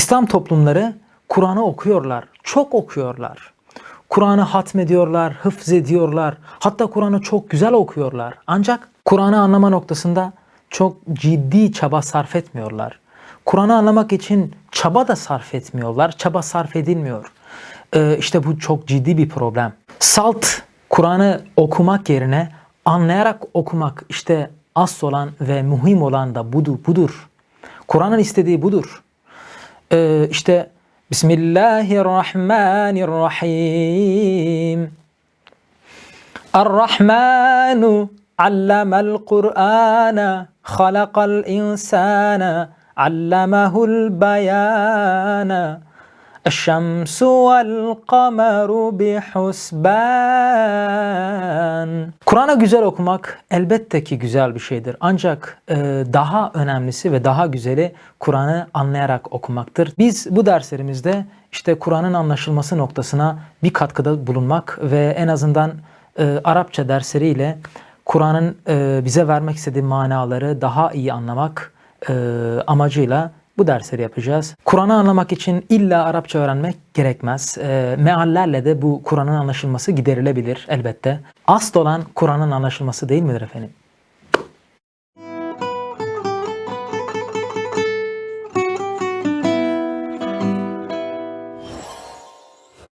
İslam toplumları Kur'an'ı okuyorlar, çok okuyorlar. Kur'an'ı hatmediyorlar, hıfz ediyorlar. Hatta Kur'an'ı çok güzel okuyorlar. Ancak Kur'an'ı anlama noktasında çok ciddi çaba sarf etmiyorlar. Kur'an'ı anlamak için çaba da sarf etmiyorlar. Çaba sarf edilmiyor. Ee, işte bu çok ciddi bir problem. Salt Kur'an'ı okumak yerine anlayarak okumak işte asıl olan ve mühim olan da budur. budur. Kur'an'ın istediği budur. Işte Bismillahirrahmanirrahim. Ar-Rahmanu allamel Kur'ana halakal insana allamahul bayana الشمس والقمر بحسبان Kur'an'ı güzel okumak elbette ki güzel bir şeydir. Ancak e, daha önemlisi ve daha güzeli Kur'an'ı anlayarak okumaktır. Biz bu derslerimizde işte Kur'an'ın anlaşılması noktasına bir katkıda bulunmak ve en azından e, Arapça dersleriyle Kur'an'ın e, bize vermek istediği manaları daha iyi anlamak e, amacıyla bu dersleri yapacağız. Kur'an'ı anlamak için illa Arapça öğrenmek gerekmez. E, meallerle de bu Kur'an'ın anlaşılması giderilebilir elbette. Asıl olan Kur'an'ın anlaşılması değil midir efendim?